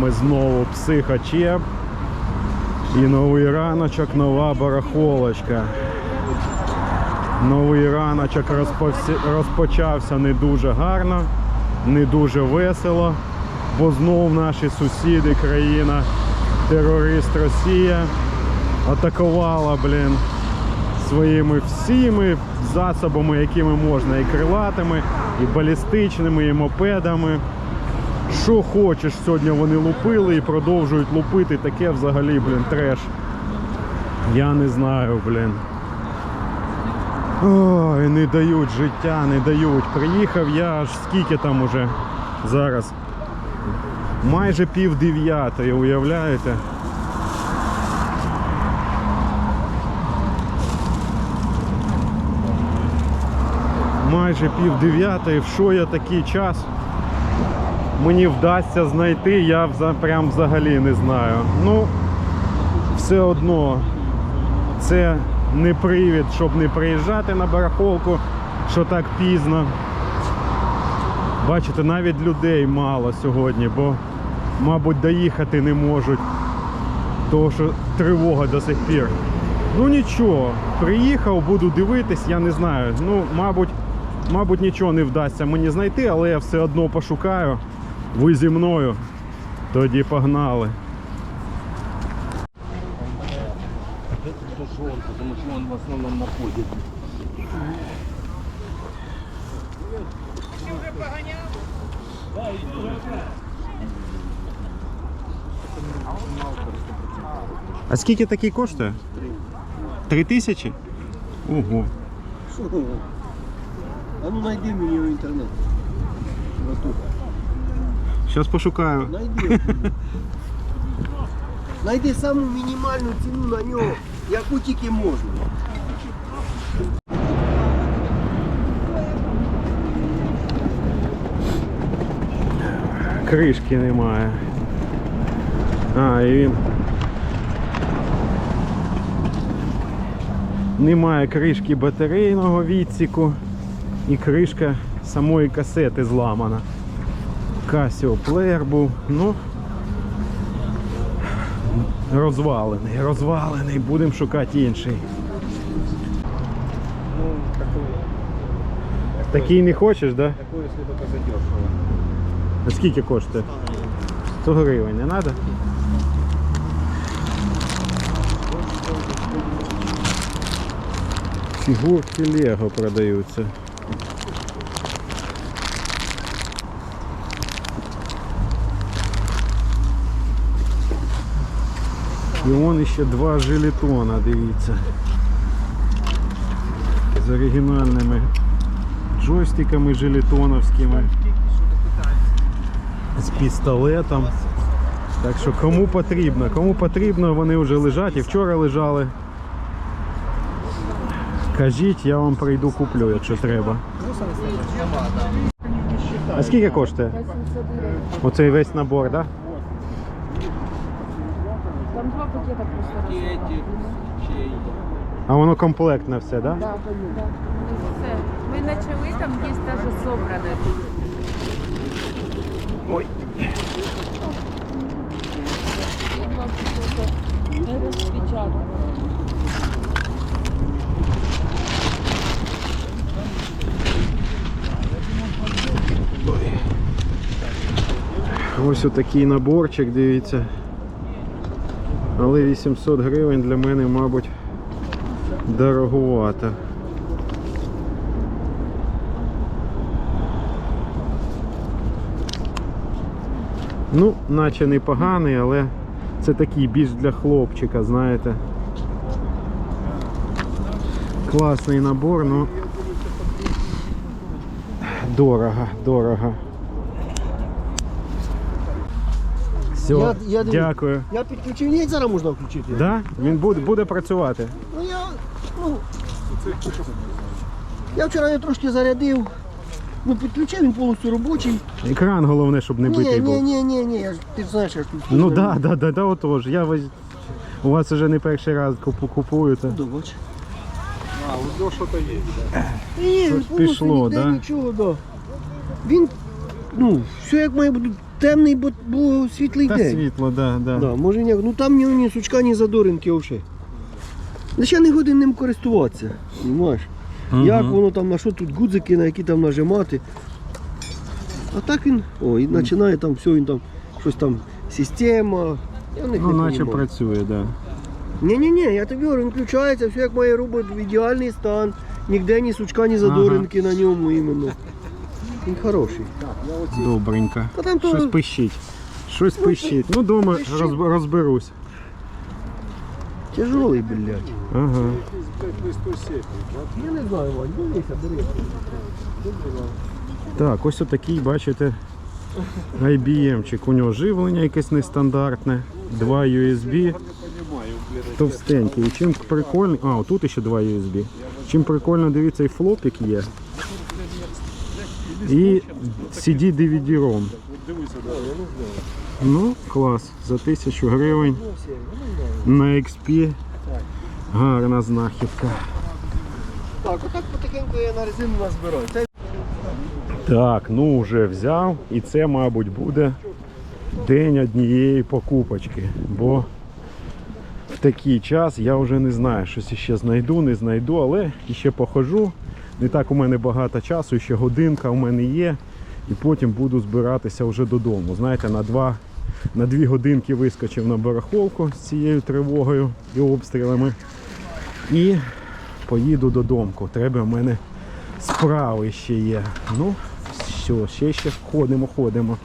вами знову психочеп. І новий раночок, нова барахолочка. Новий раночок розпочався не дуже гарно, не дуже весело, бо знов наші сусіди, країна, терорист Росія атакувала, блін, своїми всіми засобами, якими можна, і крилатими, і балістичними, і мопедами. Що хочеш, сьогодні вони лупили і продовжують лупити. Таке взагалі, блін, треш. Я не знаю, блін. Ой, не дають життя, не дають. Приїхав я аж скільки там уже зараз. Майже пів дев'ятої, уявляєте? Майже пів дев'ятої. В що я такий час? Мені вдасться знайти, я прям взагалі не знаю. Ну, все одно це не привід, щоб не приїжджати на барахолку, що так пізно. Бачите, навіть людей мало сьогодні, бо, мабуть, доїхати не можуть. Тому що тривога до сих пір. Ну нічого, приїхав, буду дивитись, я не знаю. Ну, мабуть, мабуть, нічого не вдасться мені знайти, але я все одно пошукаю. Ви зі мною. Тоді погнали. Это же он, потому что он в основном находит. А скільки такий коштує? Три тисячі? Ого. Що? А ну найди мені в інтернет. Зараз пошукаю. Найди. Найди саму мінімальну ціну на нього, яку тільки можна. Кришки немає. А, і він. Немає кришки батарейного відсіку і кришка самої касети зламана. Casio плеєр був, ну розвалений, розвалений, будемо шукати інший. Ну, такой, Такий не хочеш, да? такой, если только задешево. А скільки коштує? 100 гривень, не треба? Фігурки Лего продаються. І вон ще два жилетона, дивіться. З оригінальними джойстиками жилетоновськими з пістолетом. Так що кому потрібно, кому потрібно, вони вже лежать і вчора лежали. Кажіть, я вам прийду куплю, якщо треба. А скільки коштує? Оцей весь набор, так? Да? Два пакета просто. Эти. А воно комплектне все, так? Да? Да, да. Все. Ми почали, там є даже собране. Ой. Не розпечатано. Ось отакий наборчик, дивіться. Але 800 гривень для мене, мабуть, дороговато. Ну, наче непоганий, але це такий більш для хлопчика, знаєте. Класний набор, ну дорого, дорого. Все, Я- я дивлюсь. дякую. Я підключив, ні, зараз можна включити. Да? Він буде, буде працювати. Ну я, ну, я вчора його трошки зарядив. Ну, підключив, він повністю робочий. Екран головне, щоб не Ні, битий ні, був. ні, ні, ні, я ж- ти ж знаєш, я ж тут. Ну да, да, да, да, отож. Я воз- у вас вже не перший раз купу- купую. Це. Да, бач. А, вот что-то есть. Ні, він повністю пішло, ніде да? нічого, да. Він ну, все як має бути темний, бо, бо світлий Та день. світло, да, да. Да, може ніяк. Ну там ні, ні сучка, ні задоринки взагалі. Лише не годин ним користуватися. Понимаєш? Мгм. Як воно там, на що тут гудзики, на які там нажимати. А так він, о, і починає там все, він там щось там, система. Я в них Ну, не наче понімаю. працює. Да. Ні-ні-ні, я тобі говорю, він включається, все як має робити в ідеальний стан. Ніде ні сучка, ні задоринки на ньому іменно. Він хороший. Добренько. Та там то- Щось пищить. Щось пищить. Ну, дома розб- розберусь. Тяжелий, блядь. Ага. Я не знаю, Вань, дивися, бери. Так, ось отакий, бачите, IBM-чик. У нього живлення якесь нестандартне. Два USB. Товстенький. І чим прикольно. А, тут ще два USB. Чим прикольно, дивіться, і флопік є. І CD DVD-ROM. Ну, клас. За тисячу гривень на XP. Гарна знахідка. Так, отак потихеньку я на резину назбираю. Так, ну вже взяв. І це, мабуть, буде день однієї покупочки. Бо в такий час я вже не знаю, щось ще знайду, не знайду, але ще похожу. Не так у мене багато часу, ще годинка у мене є. І потім буду збиратися вже додому. Знаєте, на два, на дві годинки вискочив на барахолку з цією тривогою і обстрілами. І поїду додому. Треба в мене справи ще є. Ну, все, ще ще ходимо, ходимо.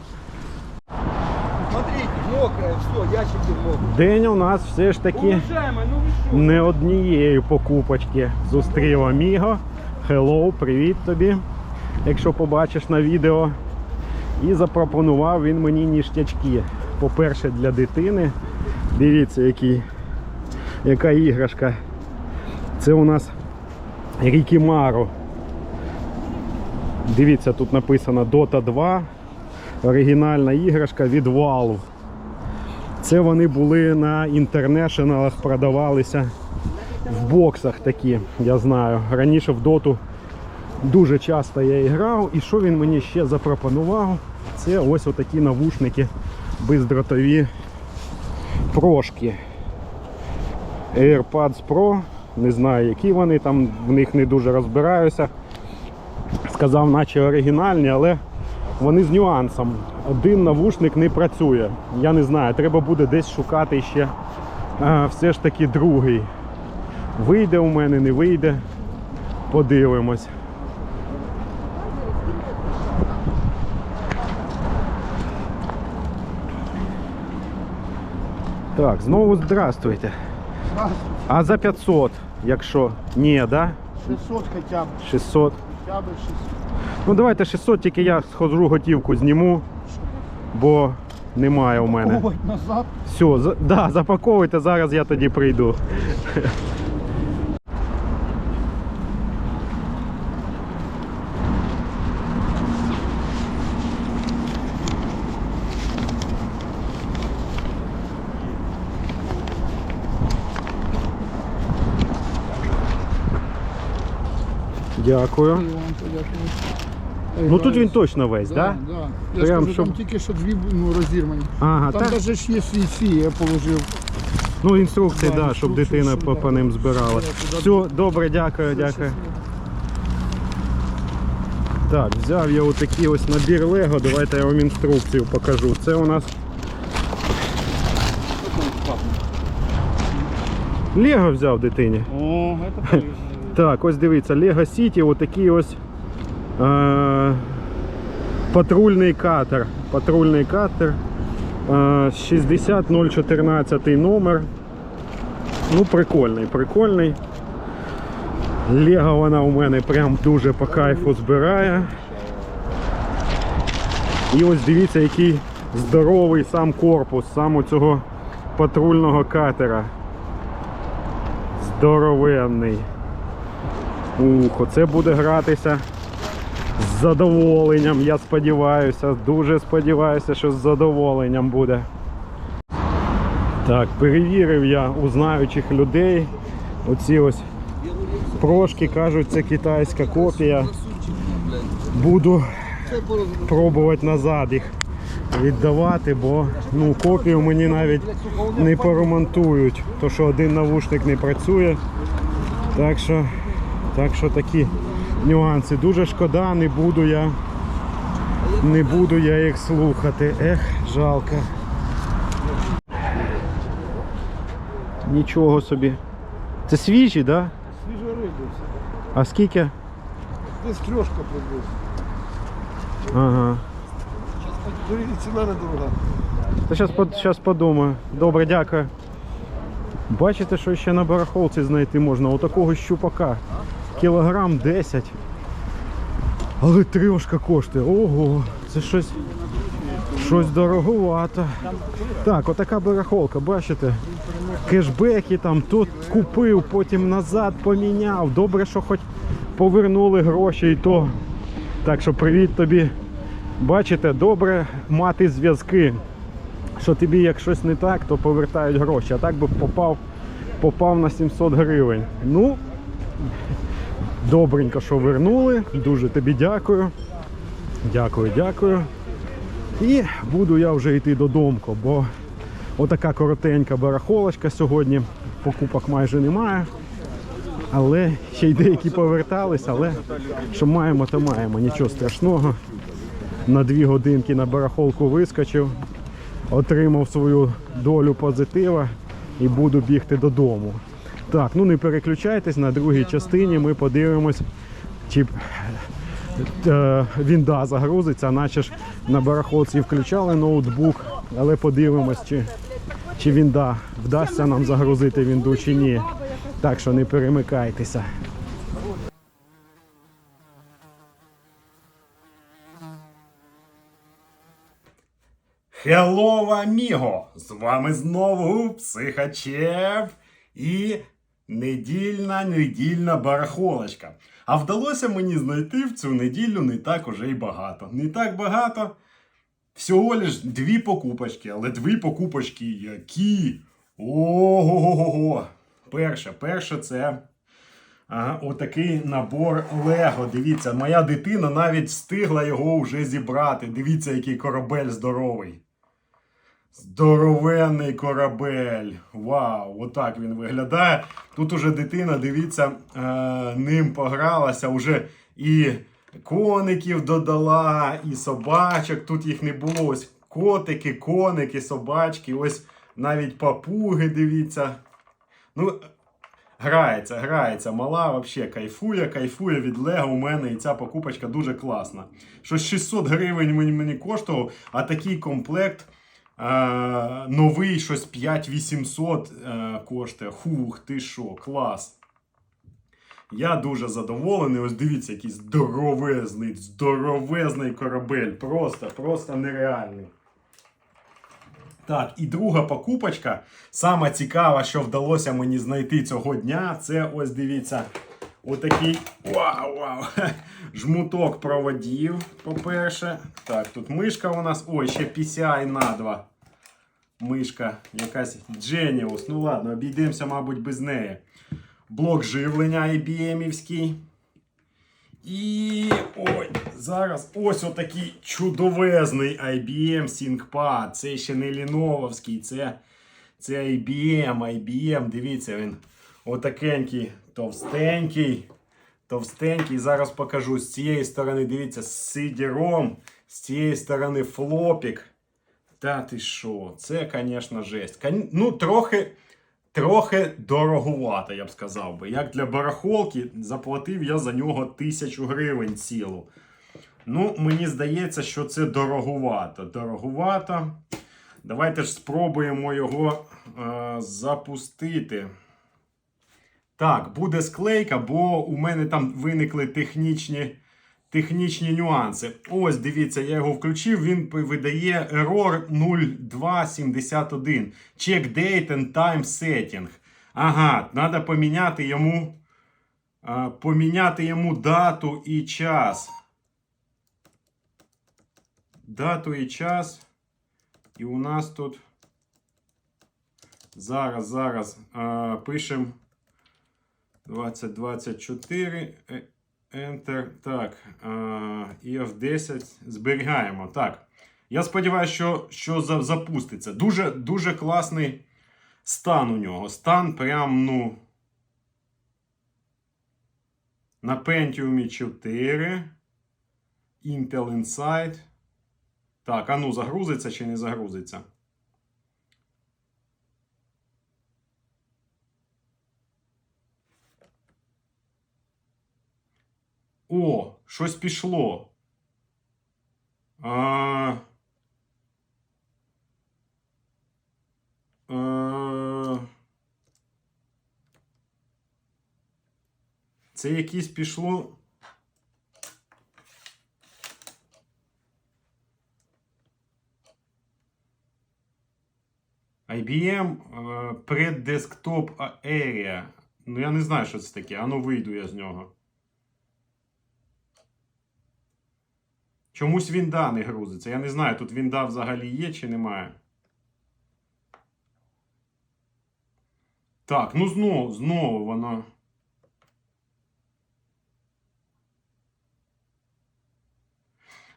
Смотрите, мокре, все, ящики мокрі. День у нас все ж таки не однієї покупочки. Зустрів Аміго. Hello, привіт тобі, якщо побачиш на відео. І запропонував він мені ніштячки. По-перше, для дитини. Дивіться, який, яка іграшка. Це у нас Рікімаро. Дивіться, тут написано Dota 2. Оригінальна іграшка від Valve. Це вони були на інтернешналах, продавалися в боксах такі, я знаю. Раніше в доту дуже часто я грав. І що він мені ще запропонував? Це ось отакі навушники бездротові прошки. AirPods Pro. Не знаю, які вони там, в них не дуже розбираюся. Сказав, наче оригінальні, але вони з нюансом. Один навушник не працює. Я не знаю, треба буде десь шукати ще все ж таки другий. Вийде у мене, не вийде. Подивимось. Так, знову здравствуйте. А за 500, якщо ні, да? 600 хоча б, 600. хоча б 600. Ну давайте 600, тільки я схожу готівку зніму, бо немає у мене. Назад. Все, за, да, запаковуйте, зараз я тоді прийду. Дякую. І вам подякую. Ну тут він точно весь, да? так? Да, Да? Я ж Прям, кажу, щоб- там тільки що дві ну, розірвані. Ага, Там так. навіть ж є свій ці, я положив. Ну, інструкції, Да, да, щоб інструкції, дитина по, да. по ним збирала. Я туди- Все, добре, дякую, дякую. Так, взяв я отакий ось набір Лего. Давайте я вам інструкцію покажу. Це у нас. Лего взяв дитині. О, це Так, ось дивіться, Lego City, отакий ось е, патрульний катер. Патрульний катер. Е, 60014 номер. Ну, прикольний, прикольний. Лего вона у мене прям дуже по кайфу збирає. І ось дивіться, який здоровий сам корпус, сам цього патрульного катера. Здоровенний. Ух, оце буде гратися з задоволенням, я сподіваюся. Дуже сподіваюся, що з задоволенням буде. Так, перевірив я у знаючих людей. Оці ось прошки кажуть, це китайська копія. Буду пробувати назад їх віддавати, бо ну, копію мені навіть не поремонтують, то що один навушник не працює. Так що, так що такі нюанси. Дуже шкода, не буду я. Не буду я їх слухати. Ех, жалко. Нічого собі. Це свіжі, так? Да? Свіжа риба. все. А скільки? Десь трьошка приблизно. Ага. Ціна недорога. Та зараз щас подумаю. Добре, дякую. Бачите, що ще на барахолці знайти можна? Отакого щупака. Кілограм 10. Але трьошка коштує. Ого, це щось. Щось дороговато. Так, отака барахолка, бачите? Кешбеки там тут купив, потім назад поміняв. Добре, що хоч повернули гроші і то. Так що привіт тобі. Бачите, добре мати зв'язки що тобі як щось не так, то повертають гроші. А так би попав, попав на 700 гривень. Ну, добренько, що вернули. Дуже тобі дякую. Дякую, дякую. І буду я вже йти додому, бо отака коротенька барахолочка сьогодні. Покупок майже немає. Але ще й деякі повертались, але що маємо, то маємо. Нічого страшного. На дві годинки на барахолку вискочив отримав свою долю позитива і буду бігти додому. Так, ну не переключайтесь, на другій частині ми подивимось, чи е, вінда загрузиться, наче ж на барахолці включали ноутбук, але подивимось, чи, чи вінда вдасться нам загрузити вінду чи ні. Так що не перемикайтеся. Hello, аміго! З вами знову Психачеп і недільна недільна барахолочка. А вдалося мені знайти в цю неділю не так уже й багато. Не так багато. Всього лиш дві покупочки, але дві покупочки які. Ого-го-го-го. Перше, перше це Ага, отакий набор Лего. Дивіться, моя дитина навіть встигла його вже зібрати. Дивіться, який корабель здоровий. Здоровенний корабель. Вау, отак він виглядає. Тут уже дитина, дивіться, е, ним погралася, уже і коників додала, і собачок. Тут їх не було. Ось котики, коники, собачки, ось навіть папуги, дивіться. Ну, Грається, грається, мала вообще кайфує, кайфує від Лего у мене і ця покупочка дуже класна. Щось 600 гривень мені, коштував, а такий комплект новий, щось 5800 е, коштує. Хух, ти що, клас. Я дуже задоволений. Ось дивіться, який здоровезний, здоровезний корабель. Просто, просто нереальний. Так, і друга покупочка. Сама цікава, що вдалося мені знайти цього дня. Це ось дивіться. Отакий вау, вау! Жмуток проводів, по-перше. Так, тут мишка у нас. Ой, ще PCI на 2. Мишка, якась Genius. Ну ладно, обійдемося, мабуть, без неї. Блок живлення IBM-івський. І ой, зараз ось отакий чудовезний IBM ThinkPad. Це ще не лінововський, це, це IBM, IBM. Дивіться, він отакенький, товстенький. Товстенький. Зараз покажу з цієї сторони, дивіться, з CD-ROM, з цієї сторони флопік. Та ти що? Це, звісно, жесть. Ну, трохи. Трохи дороговато, я б сказав би. Як для барахолки, заплатив я за нього тисячу гривень цілу. Ну, мені здається, що це дороговато. Дороговато. Давайте ж спробуємо його е, запустити. Так, буде склейка, бо у мене там виникли технічні, технічні нюанси. Ось, дивіться, я його включив, він видає error 0271. Check date and time setting. Ага, треба поміняти йому, поміняти йому дату і час. Дату і час. І у нас тут зараз, зараз пишемо 2024. Е, Enter. Так. е, EF10 зберігаємо. Так. Я сподіваюся, що, що запуститься. Дуже, дуже класний стан у нього. Стан прям, ну. На Pentium 4. Intel Inside. Так, а ну загрузиться чи не загрузиться? О, щось пішло. А... Е, Це якесь пішло. IBM е, преддесктоп Area. Ну, я не знаю, що це таке. Ану, вийду я з нього. Чомусь Вінда не грузиться. Я не знаю, тут Вінда взагалі є чи немає. Так, ну знову, знову воно.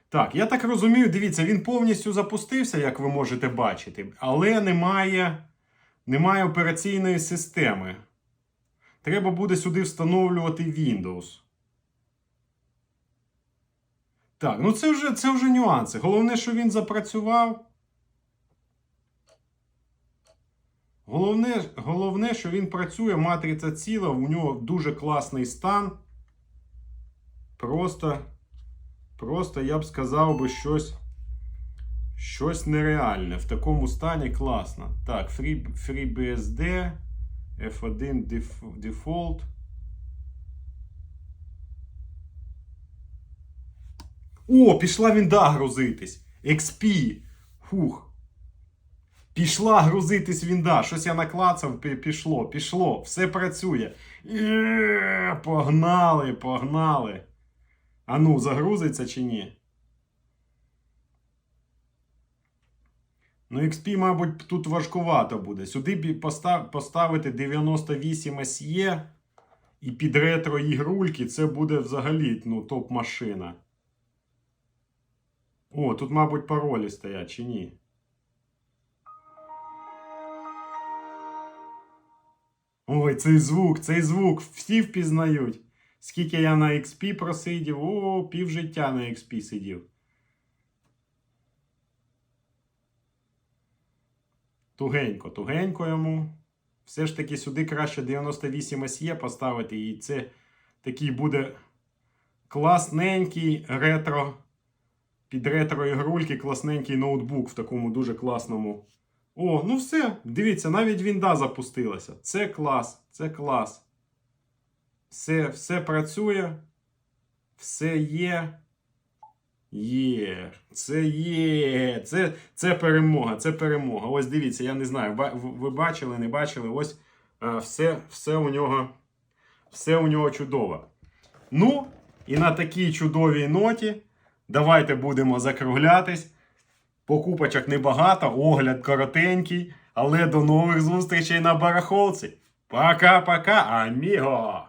Так, я так розумію, дивіться, він повністю запустився, як ви можете бачити, але немає, немає операційної системи. Треба буде сюди встановлювати Windows. Так, ну це вже, це вже нюанси. Головне, що він запрацював. Головне, головне, що він працює, матриця ціла, у нього дуже класний стан. Просто, просто я б сказав би щось, щось нереальне. В такому стані класно. Так, Free, FreeBSD, F1 def- Default. О, пішла вінда грузитись. XP. Фух. Пішла грузитись вінда. Щось я наклацав, пішло, пішло, все працює. Є, Погнали, погнали. А ну, загрузиться чи ні? Ну, XP, мабуть, тут важкувато буде. Сюди поставити 98 SE і під ретро ігрульки це буде взагалі ну, топ-машина. О, тут, мабуть, паролі стоять чи ні? Ой, цей звук, цей звук, всі впізнають. Скільки я на XP просидів, о, пів життя на XP сидів. Тугенько, тугенько йому. Все ж таки сюди краще 98 SE поставити, і це такий буде класненький ретро. Під ретро ігрульки класненький ноутбук в такому дуже класному. О, ну все. Дивіться, навіть Вінда запустилася. Це клас, це клас. Все, все працює. Все є. Є. Це є. Це, це перемога. Це перемога. Ось дивіться, я не знаю. Ви бачили, не бачили. Ось е, все, все у нього. Все у нього чудово. Ну, і на такій чудовій ноті. Давайте будемо закруглятись. Покупочок небагато, огляд коротенький, але до нових зустрічей на барахолці. Пока-пока, аміго!